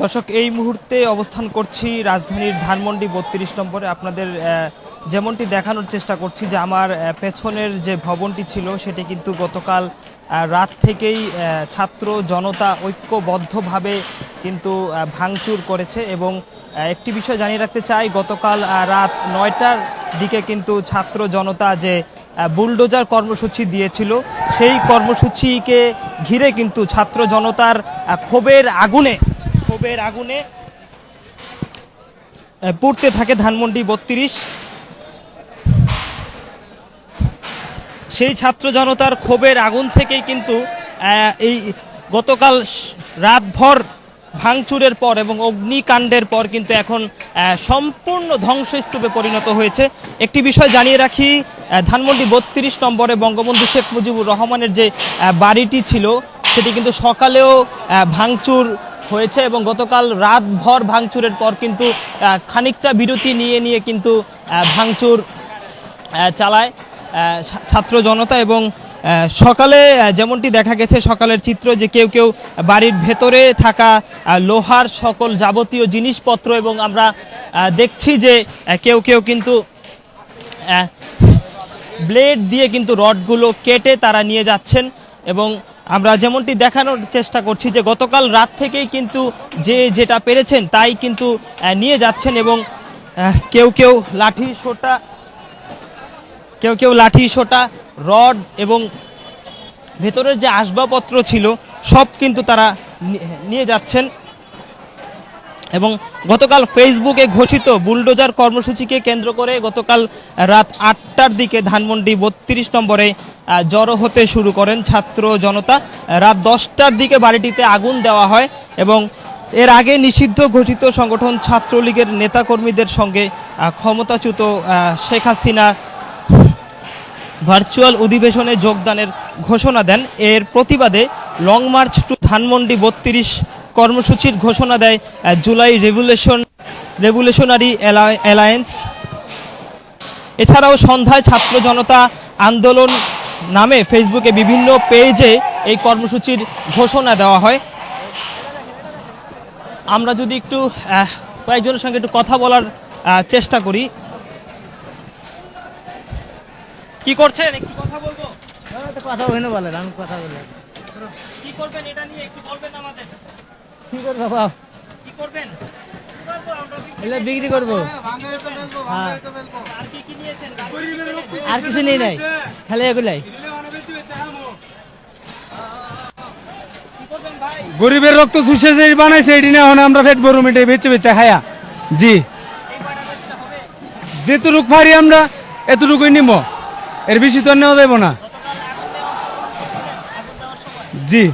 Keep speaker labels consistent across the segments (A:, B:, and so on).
A: দর্শক, এই মুহূর্তে অবস্থান করছি রাজধানীর ধানমন্ডি বত্রিশ নম্বরে। আপনাদের যেমনটি দেখানোর চেষ্টা করছি যে আমার পেছনের যে ভবনটি ছিল, সেটি কিন্তু গতকাল রাত থেকেই ছাত্র জনতা ঐক্যবদ্ধভাবে কিন্তু ভাঙচুর করেছে এবং একটি বিষয় জানিয়ে রাখতে চাই, গতকাল রাত নয়টার দিকে কিন্তু ছাত্র জনতা যে বুলডোজার কর্মসূচি দিয়েছিল। সেই কর্মসূচিকে ঘিরে কিন্তু ছাত্র জনতার ক্ষোভের আগুনে ক্ষোভের আগুনে পড়তে থাকে ধানমন্ডি বত্রিশ। সেই ছাত্র জনতার ক্ষোভের আগুন থেকেই কিন্তু এই গতকাল রাতভর ভাঙচুরের পর এবং অগ্নিকাণ্ডের পর কিন্তু এখন সম্পূর্ণ ধ্বংসস্তূপে পরিণত হয়েছে। একটি বিষয় জানিয়ে রাখি ধানমন্ডি বত্রিশ নম্বরে বঙ্গবন্ধু শেখ মুজিবুর রহমানের যে বাড়িটি ছিল, সেটি কিন্তু সকালেও ভাঙচুর হয়েছে এবং গতকাল রাতভর ভাঙচুরের পর কিন্তু খানিকটা বিরতি নিয়ে নিয়ে কিন্তু ভাঙচুর চালায় ছাত্র জনতা এবং সকালে যেমনটি দেখা গেছে, সকালের চিত্র যে কেউ কেউ বাড়ির ভেতরে থাকা লোহার সকল যাবতীয় জিনিসপত্র এবং আমরা দেখছি যে কেউ কেউ কিন্তু ব্লেড দিয়ে কিন্তু রডগুলো কেটে তারা নিয়ে যাচ্ছেন এবং আমরা যেমনটি দেখানোর চেষ্টা করছি যে গতকাল রাত থেকেই কিন্তু যে যেটা পেরেছেন তাই কিন্তু নিয়ে যাচ্ছেন এবং কেউ কেউ লাঠি সোটা, কেউ কেউ লাঠি সোটা, রড এবং ভেতরের যে আসবাবপত্র ছিল সব কিন্তু তারা নিয়ে যাচ্ছেন। এবং গতকাল ফেসবুকে ঘোষিত বুলডোজার কর্মসূচিকে কেন্দ্র করে গতকাল রাত আটটার দিকে ধানমন্ডি বত্রিশ নম্বরে জড়ো হতে শুরু করেন ছাত্র জনতা। রাত দশটার দিকে বাড়িটিতে আগুন দেওয়া হয় এবং এর আগে নিষিদ্ধ ঘোষিত সংগঠন ছাত্রলীগের নেতাকর্মীদের সঙ্গে ক্ষমতাচ্যুত শেখ হাসিনা ভার্চুয়াল অধিবেশনে যোগদানের ঘোষণা দেন। এর প্রতিবাদে লং মার্চ টু ধানমন্ডি বত্রিশ কর্মসূচির ঘোষণা দেয় জুলাই রেভুলেশন রেভুলেশনারি অ্যালায়েন্স। এছাড়াও সন্ধ্যায় ছাত্র জনতা আন্দোলন নামে ফেসবুকে বিভিন্ন পেজে এই কর্মসূচির ঘোষণা দেওয়া হয়। আমরা যদি একটু কয়েকজনের সঙ্গে একটু কথা বলার চেষ্টা করি। কি করছেন? একটু কথা বলব?
B: কথা বলে বলেন আমি কথা বলে।
A: কি করবেন এটা নিয়ে? একটু বলবেন আমাদের।
B: কি করব বাবা?
A: কি করবেন?
B: এগুলো বিক্রি করব। হ্যাঁ
A: আর কি কি নিয়েছেন?
B: আর কিছু নেই নাই। খালি এগুলাই।
A: ভাই?
C: গরিবের রক্ত শুষে যে বানাইছে এটি না এখন আমরা পেট বড় মিটে বেচে বেচে খায়া জি। যেটুক পারি আমরা এতটুকুই নিব এর বেশি তো নেওয়া যাব না। জি।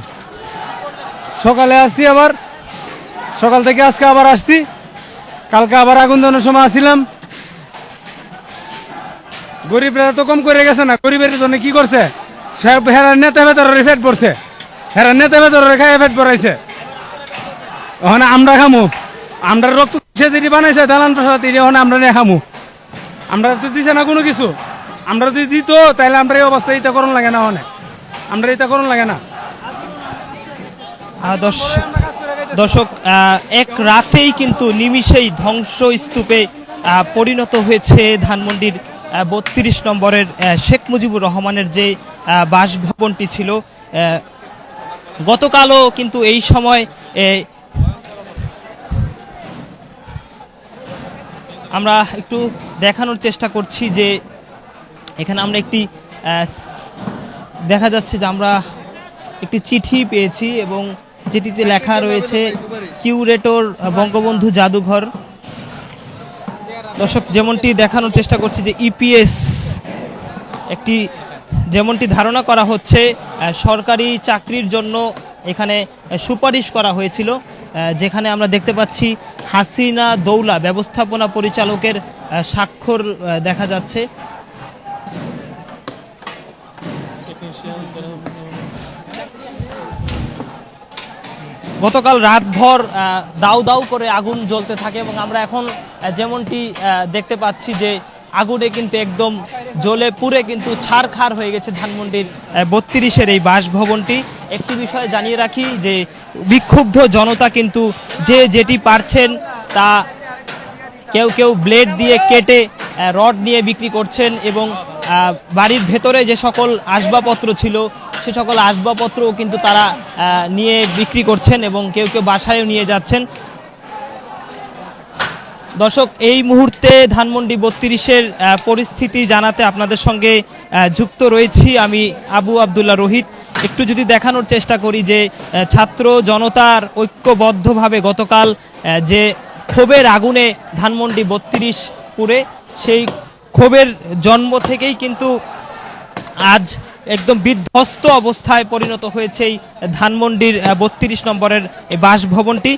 C: সকালে আসছি আবার সকাল থেকে আজকে আবার আসছি। কালকে আবার আগুন দেওয়ার সময় আসছিলাম। গরিবরা তো কম করে গেছে না গরিবের জন্য কি করছে? সব হেরার নেতা ভেতরে ফেট পড়ছে হেরার নেতা ভেতরে খাইয়ে ফেট পড়াইছে ওখানে আমরা খামু। আমরা রক্ত সে যেটি বানাইছে দালান প্রসাদ এটি ওখানে আমরা নিয়ে খামু। আমরা তো দিছে না কোনো কিছু আমরা যদি দিত তাহলে আমরা এই অবস্থা এটা করণ লাগে না ওখানে আমরা এটা করণ লাগে না।
A: আহ, দর্শ- দর্শক এক রাতেই কিন্তু নিমিষেই ধ্বংস স্তূপে পরিণত হয়েছে ধানমন্ডির বত্রিশ নম্বরের শেখ মুজিবুর রহমানের যে বাসভবনটি ছিল গতকালও কিন্তু এই সময় আমরা একটু দেখানোর চেষ্টা করছি যে, এখানে আমরা একটি দেখা যাচ্ছে যে আমরা একটি চিঠি পেয়েছি এবং যেটিতে লেখা রয়েছে কিউরেটর বঙ্গবন্ধু জাদুঘর। দর্শক, যেমনটি দেখানোর চেষ্টা করছি যে ইপিএস একটি, যেমনটি ধারণা করা হচ্ছে সরকারি চাকরির জন্য এখানে সুপারিশ করা হয়েছিল যেখানে আমরা দেখতে পাচ্ছি হাসিনা দৌলা ব্যবস্থাপনা পরিচালকের স্বাক্ষর দেখা যাচ্ছে। গতকাল রাতভর দাউ দাউ করে আগুন জ্বলতে থাকে এবং আমরা এখন যেমনটি দেখতে পাচ্ছি যে আগুনে কিন্তু একদম জ্বলে পুড়ে কিন্তু ছারখার হয়ে গেছে ধানমন্ডির বত্রিশের এই বাসভবনটি। একটি বিষয় জানিয়ে রাখি যে বিক্ষুব্ধ জনতা কিন্তু যে যেটি পারছেন তা কেউ কেউ ব্লেড দিয়ে কেটে রড নিয়ে বিক্রি করছেন এবং বাড়ির ভেতরে যে সকল আসবাবপত্র ছিল সে সকল আসবাবপত্রও কিন্তু তারা নিয়ে বিক্রি করছেন এবং কেউ কেউ বাসায়ও নিয়ে যাচ্ছেন। দর্শক, এই মুহূর্তে ধানমন্ডি বত্রিশের পরিস্থিতি জানাতে আপনাদের সঙ্গে যুক্ত রয়েছি আমি আবু আবদুল্লাহ রোহিত। একটু যদি দেখানোর চেষ্টা করি যে ছাত্র জনতার ঐক্যবদ্ধভাবে গতকাল যে ক্ষোভের আগুনে ধানমন্ডি বত্রিশ পুরে সেই ক্ষোভের জন্ম থেকেই কিন্তু আজ একদম বিধ্বস্ত অবস্থায় পরিণত হয়েছে এই ধানমন্ডির বত্রিশ নম্বরের বাসভবনটি।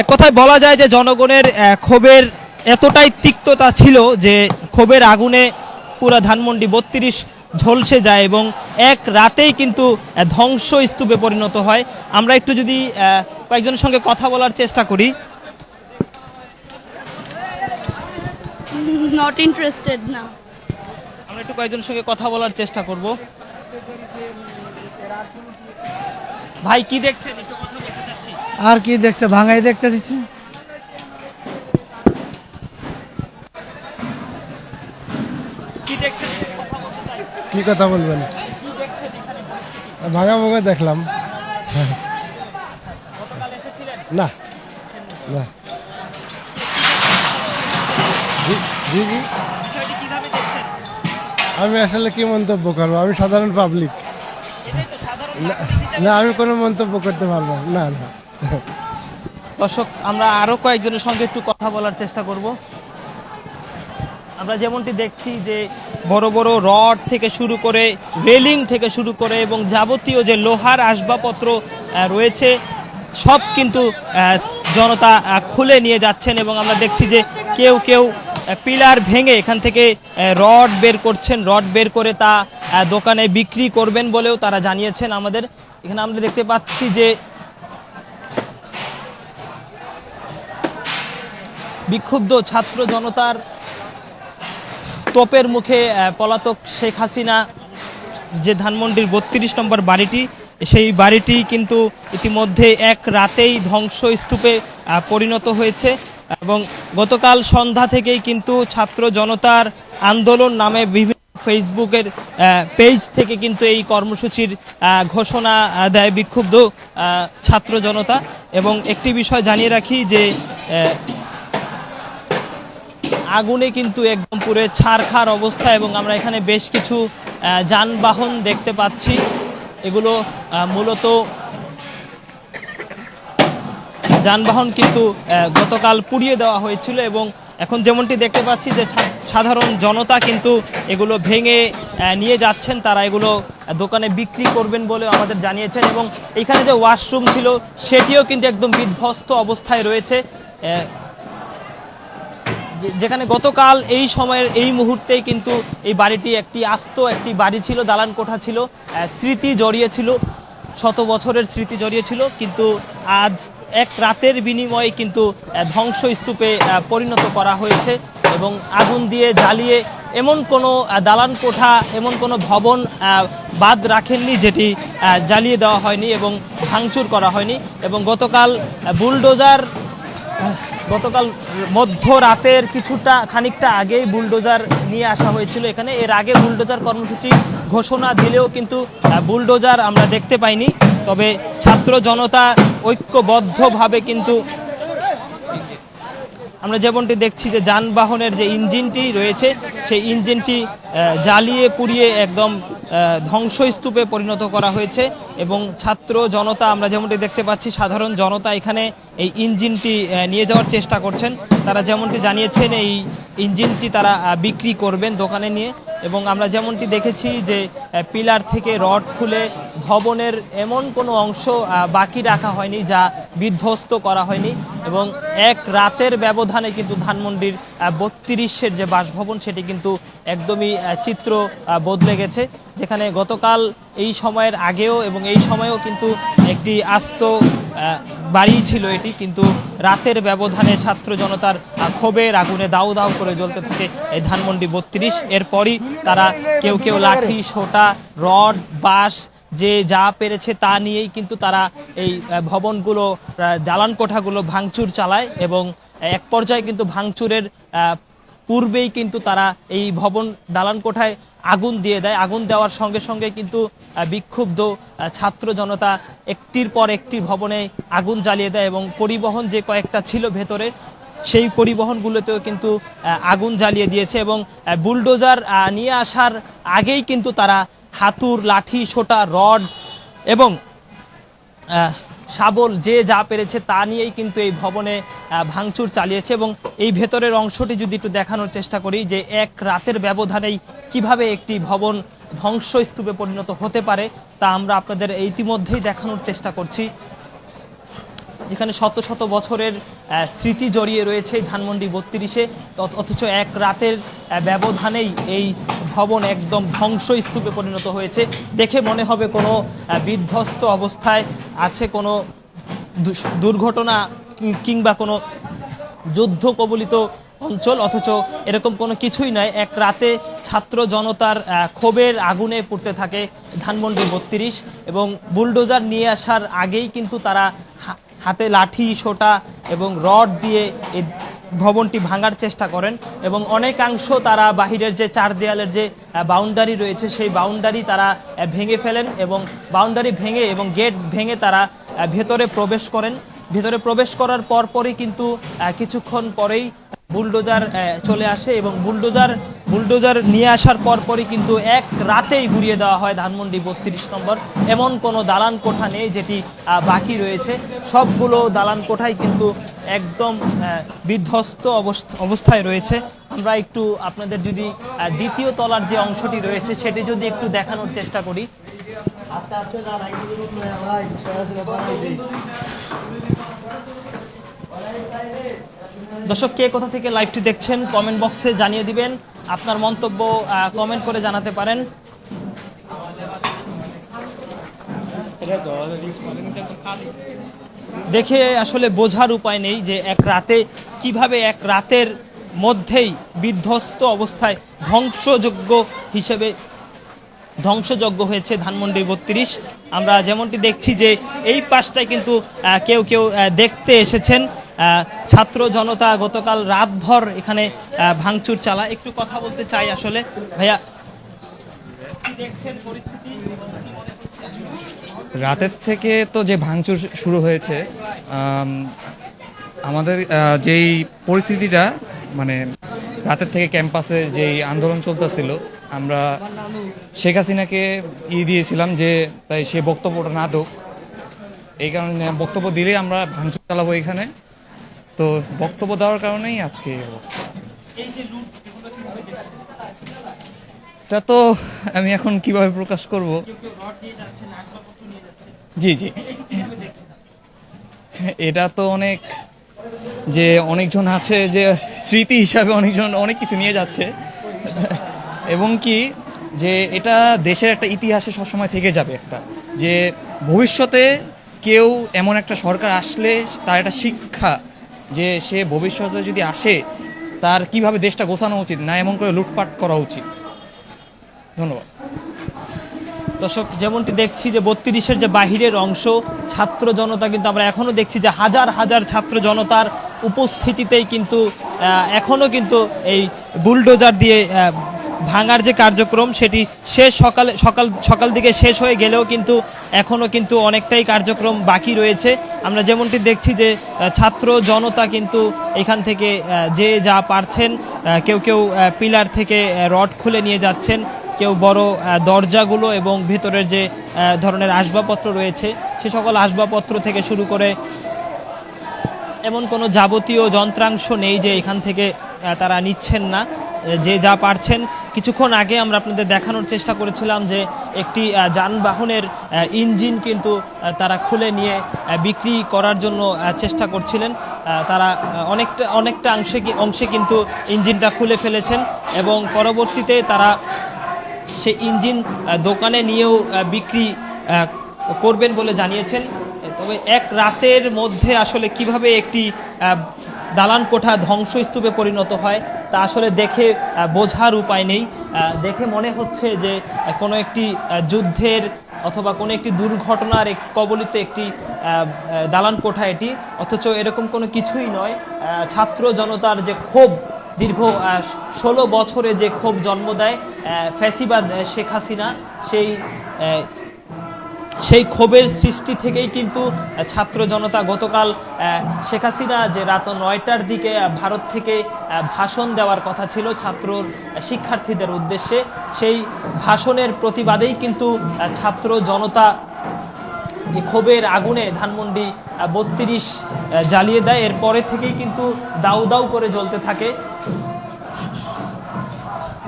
A: এক কথায় বলা যায় যে জনগণের ক্ষোভের এতটাই তিক্ততা ছিল যে ক্ষোভের আগুনে পুরা ধানমন্ডি বত্রিশ ঝলসে যায় এবং এক রাতেই কিন্তু ধ্বংস স্তূপে পরিণত হয়। আমরা একটু যদি কয়েকজনের সঙ্গে কথা বলার চেষ্টা করি।
D: Not interested now.
A: আমরা একটু কয়েকজনের সঙ্গে কথা বলার চেষ্টা করব। ভাই কি দেখছেন? একটু কথা বলতে চাচ্ছি।
B: আর কি দেখছে? ভাঙাই দেখতেছিস
A: কি দেখছেন? কথা বলতে চাই।
E: কি কথা বলবেন?
A: কি দেখছেন এখানে পরিস্থিতি?
E: ভাঙা ভোগে দেখলাম।
A: গতকাল এসেছিলেন?
E: না। না। জি- জি। আমি আসলে কি মন্তব্য করব? আমি সাধারণ পাবলিক না, আমি কোনো মন্তব্য করতে পারব না। না
A: দর্শক, আমরা আরও কয়েকজনের সঙ্গে একটু কথা বলার চেষ্টা করব। আমরা যেমনটি দেখছি যে বড় বড় রড থেকে শুরু করে রেলিং থেকে শুরু করে এবং যাবতীয় যে লোহার আসবাবপত্র রয়েছে, সব কিন্তু জনতা খুলে নিয়ে যাচ্ছেন এবং আমরা দেখছি যে কেউ কেউ পিলার ভেঙে এখান থেকে রড বের করছেন, রড বের করে তা দোকানে বিক্রি করবেন বলেও তারা জানিয়েছেন আমাদের। এখানে আমরা দেখতে পাচ্ছি যে বিক্ষুব্ধ ছাত্র জনতার তোপের মুখে পলাতক শেখ হাসিনা, যে ধানমন্ডির বত্রিশ নম্বর বাড়িটি, সেই বাড়িটি কিন্তু ইতিমধ্যে এক রাতেই ধ্বংসস্তূপে পরিণত হয়েছে। এবং গতকাল সন্ধ্যা থেকেই কিন্তু ছাত্র জনতার আন্দোলন নামে বিভিন্ন ফেসবুকের পেজ থেকে কিন্তু এই কর্মসূচির ঘোষণা দেয় বিক্ষুব্ধ ছাত্র জনতা। এবং একটি বিষয় জানিয়ে রাখি যে আগুনে কিন্তু একদম পুরে ছারখার অবস্থা এবং আমরা এখানে বেশ কিছু যানবাহন দেখতে পাচ্ছি। এগুলো মূলত যানবাহন কিন্তু গতকাল পুড়িয়ে দেওয়া হয়েছিল এবং এখন যেমনটি দেখতে পাচ্ছি যে সাধারণ জনতা কিন্তু এগুলো ভেঙে নিয়ে যাচ্ছেন। তারা এগুলো দোকানে বিক্রি করবেন বলে আমাদের জানিয়েছেন এবং এখানে যে ওয়াশরুম ছিল, সেটিও কিন্তু একদম বিধ্বস্ত অবস্থায় রয়েছে। যেখানে গতকাল এই সময়ের এই মুহূর্তেই কিন্তু এই বাড়িটি একটি আস্ত একটি বাড়ি ছিল দালান কোঠা ছিল স্মৃতি জড়িয়ে ছিল, শত বছরের স্মৃতি জড়িয়ে ছিল। কিন্তু আজ এক রাতের বিনিময়ে কিন্তু ধ্বংসস্তূপে পরিণত করা হয়েছে এবং আগুন দিয়ে জ্বালিয়ে এমন কোনো দালান কোঠা, এমন কোনো ভবন বাদ রাখেননি যেটি জ্বালিয়ে দেওয়া হয়নি এবং ভাঙচুর করা হয়নি এবং গতকাল বুলডোজার গতকাল মধ্যরাতের কিছুটা, খানিকটা আগেই বুলডোজার নিয়ে আসা হয়েছিল এখানে। এর আগে বুলডোজার কর্মসূচি ঘোষণা দিলেও কিন্তু বুলডোজার আমরা দেখতে পাইনি। তবে ছাত্র জনতা ঐক্যবদ্ধভাবে কিন্তু আমরা যেমনটি দেখছি যে যানবাহনের যে ইঞ্জিনটি রয়েছে, সেই ইঞ্জিনটি জ্বালিয়ে পুড়িয়ে একদম ধ্বংসস্তূপে পরিণত করা হয়েছে এবং ছাত্র জনতা আমরা যেমনটি দেখতে পাচ্ছি, সাধারণ জনতা এখানে এই ইঞ্জিনটি নিয়ে যাওয়ার চেষ্টা করছেন। তারা যেমনটি জানিয়েছেন, এই ইঞ্জিনটি তারা বিক্রি করবেন দোকানে নিয়ে। এবং আমরা যেমনটি দেখেছি যে পিলার থেকে রড খুলে ভবনের এমন কোনো অংশ বাকি রাখা হয়নি যা বিধ্বস্ত করা হয়নি এবং এক রাতের ব্যবধানে কিন্তু ধানমন্ডির বত্রিশের যে বাসভবন সেটি কিন্তু একদমই চিত্র বদলে গেছে। যেখানে গতকাল এই সময়ের আগেও এবং এই সময়েও কিন্তু একটি আস্ত বাড়িই ছিল এটি, কিন্তু রাতের ব্যবধানে ছাত্র জনতার ক্ষোভের আগুনে দাউ দাউ করে জ্বলতে থাকে এই ধানমন্ডি বত্রিশ। এরপরই তারা কেউ কেউ লাঠি, সোটা, রড, বাঁশ, যে যা পেরেছে তা নিয়েই কিন্তু তারা এই ভবনগুলো জ্বালান কোঠাগুলো ভাঙচুর চালায় এবং এক পর্যায়ে কিন্তু ভাঙচুরের পূর্বেই কিন্তু তারা এই ভবন দালান কোঠায় আগুন দিয়ে দেয়। আগুন দেওয়ার সঙ্গে সঙ্গে কিন্তু বিক্ষুব্ধ ছাত্র জনতা একটির পর একটি ভবনে আগুন জ্বালিয়ে দেয় এবং পরিবহন যে কয়েকটা ছিল ভেতরে, সেই পরিবহনগুলোতেও কিন্তু আগুন জ্বালিয়ে দিয়েছে এবং বুলডোজার নিয়ে আসার আগেই কিন্তু তারা হাতুর, লাঠি ছোটা রড এবং শাবল যে যা পেরেছে তা নিয়েই কিন্তু এই ভবনে ভাঙচুর চালিয়েছে এবং এই ভেতরের অংশটি যদি একটু দেখানোর চেষ্টা করি যে এক রাতের ব্যবধানেই কীভাবে একটি ভবন ধ্বংসস্তূপে পরিণত হতে পারে, তা আমরা আপনাদের ইতিমধ্যেই দেখানোর চেষ্টা করছি। যেখানে শত শত বছরের স্মৃতি জড়িয়ে রয়েছে ধানমন্ডি বত্রিশে, অথচ এক রাতের ব্যবধানেই এই ভবন একদম ধ্বংসস্তূপে পরিণত হয়েছে। দেখে মনে হবে কোনো বিধ্বস্ত অবস্থায় আছে কোনো দুর্ঘটনা কিংবা কোনো যুদ্ধ কবলিত অঞ্চল, অথচ এরকম কোনো কিছুই নয় এক রাতে ছাত্র জনতার ক্ষোভের আগুনে পড়তে থাকে ধানমন্ডি বত্রিশ এবং বুলডোজার নিয়ে আসার আগেই কিন্তু তারা হাতে লাঠি, সোটা এবং রড দিয়ে ভবনটি ভাঙার চেষ্টা করেন এবং অনেকাংশ তারা বাহিরের যে চার দেয়ালের যে বাউন্ডারি রয়েছে, সেই বাউন্ডারি তারা ভেঙে ফেলেন এবং বাউন্ডারি ভেঙে এবং গেট ভেঙে তারা ভেতরে প্রবেশ করেন। ভেতরে প্রবেশ করার পরপরই কিন্তু কিছুক্ষণ পরেই বুলডোজার চলে আসে এবং বুলডোজার বুলডোজার নিয়ে আসার পরপরই কিন্তু এক রাতেই ঘুরিয়ে দেওয়া হয় ধানমন্ডি বত্রিশ নম্বর। এমন কোনো দালান কোঠা নেই যেটি বাকি রয়েছে। সবগুলো দালান কোঠাই কিন্তু একদম বিধ্বস্ত অবস্থ- অবস্থায় রয়েছে। আমরা একটু আপনাদের যদি দ্বিতীয় তলার যে অংশটি রয়েছে সেটি যদি একটু দেখানোর চেষ্টা করি। দর্শক, কে কোথা থেকে লাইভটি দেখছেন, কমেন্ট বক্সে জানিয়ে দিবেন। আপনার মন্তব্য কমেন্ট করে জানাতে পারেন। দেখে আসলে বোঝার উপায় নেই যে এক রাতে, কীভাবে এক রাতের মধ্যেই বিধ্বস্ত অবস্থায় ধ্বংসযোগ্য হিসেবে ধ্বংসযজ্ঞ হয়েছে ধানমন্ডি বত্রিশ। আমরা যেমনটি দেখছি যে এই পাশটায় কিন্তু কেউ কেউ দেখতে এসেছেন। ছাত্র জনতা গতকাল রাতভর এখানে ভাঙচুর চালা একটু কথা বলতে চাই আসলে। ভাইয়া?
D: রাতের থেকে তো যে ভাঙচুর শুরু হয়েছে আমাদের যেই পরিস্থিতিটা মানে রাতের থেকে ক্যাম্পাসে যেই আন্দোলন চলতেছিল, আমরা শেখ হাসিনাকে ই দিয়েছিলাম যে, তাই সে বক্তব্যটা না দোক। এই কারণে বক্তব্য দিলেই আমরা ভাঙচুর চালাবো এখানে। তো বক্তব্য দেওয়ার কারণেই আজকে এই অবস্থা। এটা তো আমি এখন কীভাবে প্রকাশ করব? জি জি। এটা তো অনেক যে অনেকজন আছে যে স্মৃতি হিসাবে অনেকজন অনেক কিছু নিয়ে যাচ্ছে। এবং কি যে এটা দেশের একটা ইতিহাসে সবসময় থেকে যাবে একটা। যে ভবিষ্যতে কেউ এমন একটা সরকার আসলে তার একটা শিক্ষা যে সে ভবিষ্যতে যদি আসে, তার কীভাবে দেশটা গোছানো উচিত, না এমন করে লুটপাট করা উচিত? ধন্যবাদ।
A: দর্শক, যেমনটি দেখছি যে বত্রিশের যে বাহিরের অংশ, ছাত্র জনতা কিন্তু আমরা এখনও দেখছি যে হাজার হাজার ছাত্র জনতার উপস্থিতিতেই কিন্তু এখনও কিন্তু এই বুলডোজার দিয়ে ভাঙার যে কার্যক্রম, সেটি শেষ সকালে, সকাল সকাল দিকে শেষ হয়ে গেলেও কিন্তু এখনও কিন্তু অনেকটাই কার্যক্রম বাকি রয়েছে। আমরা যেমনটি দেখছি যে ছাত্র জনতা কিন্তু এখান থেকে যে যা পারছেন কেউ কেউ পিলার থেকে রড খুলে নিয়ে যাচ্ছেন। কেউ বড় দরজাগুলো এবং ভেতরের যে ধরনের আসবাবপত্র রয়েছে, সে সকল আসবাবপত্র থেকে শুরু করে এমন কোনো যাবতীয় যন্ত্রাংশ নেই যে এখান থেকে তারা নিচ্ছেন না। যে যা পারছেন কিছুক্ষণ আগে আমরা আপনাদের দেখানোর চেষ্টা করেছিলাম যে একটি যানবাহনের ইঞ্জিন কিন্তু তারা খুলে নিয়ে বিক্রি করার জন্য চেষ্টা করছিলেন। তারা অনেকটা অনেকটা অংশে অংশে কিন্তু ইঞ্জিনটা খুলে ফেলেছেন এবং পরবর্তীতে তারা সেই ইঞ্জিন দোকানে নিয়েও বিক্রি করবেন বলে জানিয়েছেন। তবে এক রাতের মধ্যে আসলে কীভাবে একটি দালান কোঠা ধ্বংসস্তূপে পরিণত হয়। তা আসলে দেখে বোঝার উপায় নেই। দেখে মনে হচ্ছে যে কোনো একটি যুদ্ধের অথবা কোনো একটি দুর্ঘটনার এক কবলিত একটি দালান কোঠা এটি। অথচ এরকম কোনো কিছুই নয়। ছাত্র জনতার যে ক্ষোভ, দীর্ঘ ষোলো বছরে যে ক্ষোভ জন্ম দেয় ফ্যাসিবাদ শেখ হাসিনা, সেই সেই ক্ষোভের সৃষ্টি থেকেই কিন্তু ছাত্র জনতা গতকাল শেখ হাসিনা যে রাত নয়টার দিকে ভারত থেকে ভাষণ দেওয়ার কথা ছিল ছাত্র শিক্ষার্থীদের উদ্দেশ্যে, সেই ভাষণের প্রতিবাদেই কিন্তু ছাত্র জনতা ক্ষোভের আগুনে ধানমন্ডি বত্রিশ জ্বালিয়ে দেয়। এরপরে থেকেই কিন্তু দাউ দাউ করে জ্বলতে থাকে।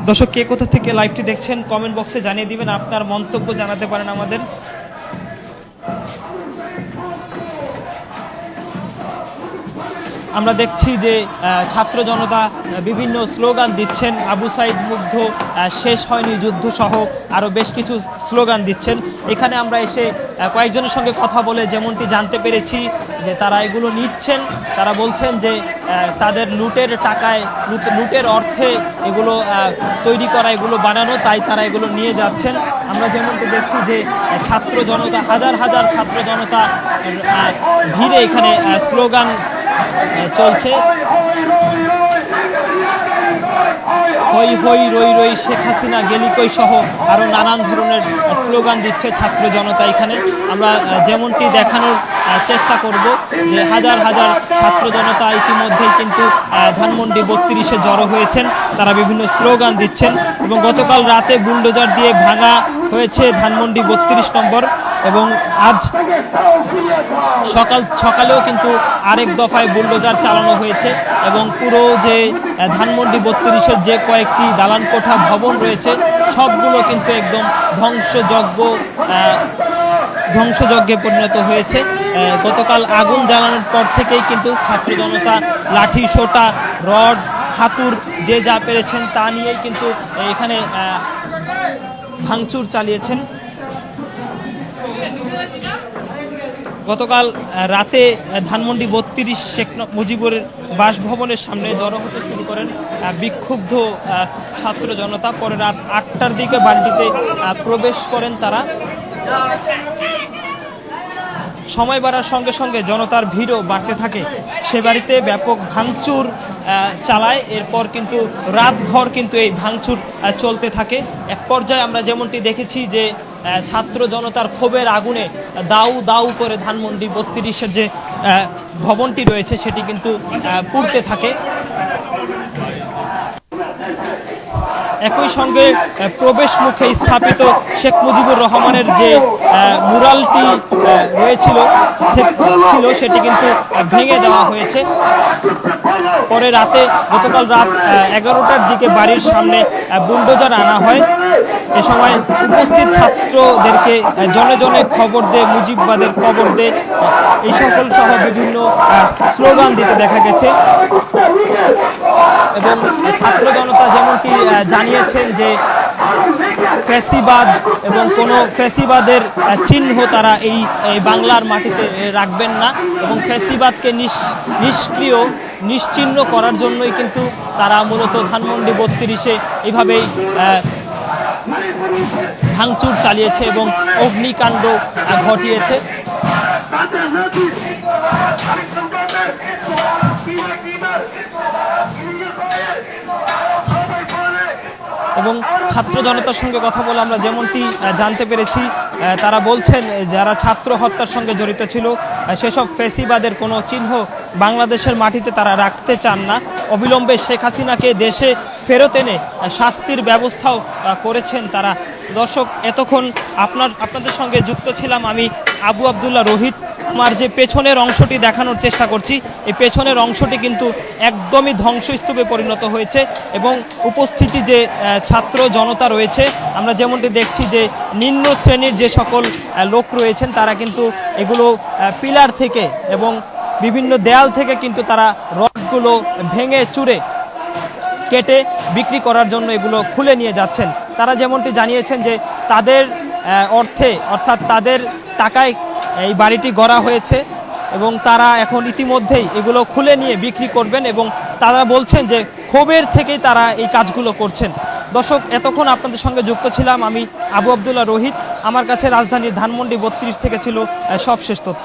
A: দর্শক, কে কোথা থেকে লাইভটি দেখছেন কমেন্ট বক্সে জানিয়ে দিবেন। আপনার মন্তব্য জানাতে পারেন আমাদের। আমরা দেখছি যে ছাত্র জনতা বিভিন্ন স্লোগান দিচ্ছেন। আবু সাইদ মুগ্ধ শেষ হয়নি যুদ্ধ সহ আরও বেশ কিছু স্লোগান দিচ্ছেন। এখানে আমরা এসে কয়েকজনের সঙ্গে কথা বলে যেমনটি জানতে পেরেছি যে, তারা এগুলো নিচ্ছেন। তারা বলছেন যে তাদের লুটের টাকায়, লুট- লুটের অর্থে এগুলো তৈরি করা, এগুলো বানানো, তাই তারা এগুলো নিয়ে যাচ্ছেন। আমরা যেমনটি দেখছি যে, ছাত্র জনতা, হাজার হাজার ছাত্র জনতা ভিড়ে এখানে স্লোগান চলছে। হই হই, রই রই, শেখ হাসিনা গেলিকই সহ, আরও নানান ধরনের স্লোগান দিচ্ছে ছাত্র জনতা এখানে। আমরা যেমনটি দেখানোর চেষ্টা করব যে হাজার হাজার ছাত্র জনতা ইতিমধ্যেই কিন্তু ধানমন্ডি বত্রিশে জড়ো হয়েছেন। তারা বিভিন্ন স্লোগান দিচ্ছেন এবং গতকাল রাতে বুলডোজার দিয়ে ভাঙা হয়েছে ধানমন্ডি বত্রিশ নম্বর এবং আজ সকাল সকালেও কিন্তু আরেক দফায় বুলডোজার চালানো হয়েছে এবং পুরো যে ধানমন্ডি বত্রিশের যে কয়েকটি দালান কোঠা ভবন রয়েছে, সবগুলো কিন্তু একদম ধ্বংসযজ্ঞ ধ্বংসযজ্ঞে পরিণত হয়েছে। গতকাল আগুন জ্বালানোর পর থেকেই কিন্তু ছাত্র জনতা লাঠি, সোটা, রড, হাতুর যে যা পেরেছেন তা নিয়েই কিন্তু এখানে ভাঙচুর চালিয়েছেন। গতকাল রাতে ধানমন্ডি বত্রিশ শেখ মুজিবুরের বাসভবনের সামনে জড়ো হতে শুরু করেন বিক্ষুব্ধ ছাত্র জনতা। পরে রাত আটটার দিকে বাড়িটিতে প্রবেশ করেন তারা। সময় বাড়ার সঙ্গে সঙ্গে জনতার ভিড়ও বাড়তে থাকে। সে বাড়িতে ব্যাপক ভাঙচুর চালায়। এরপর কিন্তু রাতভর কিন্তু এই ভাঙচুর চলতে থাকে। এক পর্যায়ে আমরা যেমনটি দেখেছি যে ছাত্র জনতার ক্ষোভের আগুনে দাউ দাউ করে ধানমন্ডি বত্রিশের যে ভবনটি রয়েছে, সেটি কিন্তু পুড়তে থাকে। একই সঙ্গে প্রবেশ মুখে স্থাপিত শেখ মুজিবুর রহমানের যে মুরালটি রয়েছিল ছিল সেটি কিন্তু ভেঙে দেওয়া হয়েছে। পরে রাতে গতকাল রাত এগারোটার দিকে বাড়ির সামনে বুলডোজার আনা হয়। এ সময় উপস্থিত ছাত্রদেরকে জনে জনে খবর দে মুজিববাদের খবর দে এই সকল সহ বিভিন্ন স্লোগান দিতে দেখা গেছে। এবং ছাত্র জনতা যেমনটি আহ, জানিয়েছেন যে ফ্যাসিবাদ এবং কোনো ফ্যাসিবাদের চিহ্ন তারা এই বাংলার মাটিতে রাখবেন না এবং ফ্যাসিবাদকে নিষ- নিষ্ক্রিয়, নিশ্চিহ্ন করার জন্যই কিন্তু তারা মূলত ধানমন্ডি বত্রিশে এইভাবেই ভাঙচুর চালিয়েছে এবং অগ্নিকাণ্ড ঘটিয়েছে। এবং ছাত্র জনতার সঙ্গে কথা বলে আমরা যেমনটি জানতে পেরেছি তারা বলছেন যারা ছাত্র হত্যার সঙ্গে জড়িত ছিল সেসব ফেসিবাদের কোনো চিহ্ন বাংলাদেশের মাটিতে তারা রাখতে চান না। অবিলম্বে শেখ হাসিনাকে দেশে ফেরত এনে শাস্তির ব্যবস্থাও করেছেন তারা। দর্শক, এতক্ষণ আপনার, আপনাদের সঙ্গে যুক্ত ছিলাম আমি আবু আবদুল্লাহ রোহিত আমার যে পেছনের অংশটি দেখানোর চেষ্টা করছি, এই পেছনের অংশটি কিন্তু একদমই ধ্বংসস্তূপে পরিণত হয়েছে এবং উপস্থিতি যে ছাত্র জনতা রয়েছে, আমরা যেমনটি দেখছি যে নিম্ন শ্রেণির যে সকল লোক রয়েছেন, তারা কিন্তু এগুলো পিলার থেকে এবং বিভিন্ন দেয়াল থেকে কিন্তু তারা রডগুলো ভেঙে চুরে কেটে বিক্রি করার জন্য এগুলো খুলে নিয়ে যাচ্ছেন। তারা যেমনটি জানিয়েছেন যে তাদের অর্থে, অর্থাৎ তাদের টাকায় এই বাড়িটি গড়া হয়েছে এবং তারা এখন ইতিমধ্যেই এগুলো খুলে নিয়ে বিক্রি করবেন এবং তারা বলছেন যে ক্ষোভের থেকেই তারা এই কাজগুলো করছেন। দর্শক, এতক্ষণ আপনাদের সঙ্গে যুক্ত ছিলাম আমি আবু আবদুল্লাহ রোহিত। আমার কাছে রাজধানীর ধানমন্ডি বত্রিশ থেকে ছিল সবশেষ তথ্য।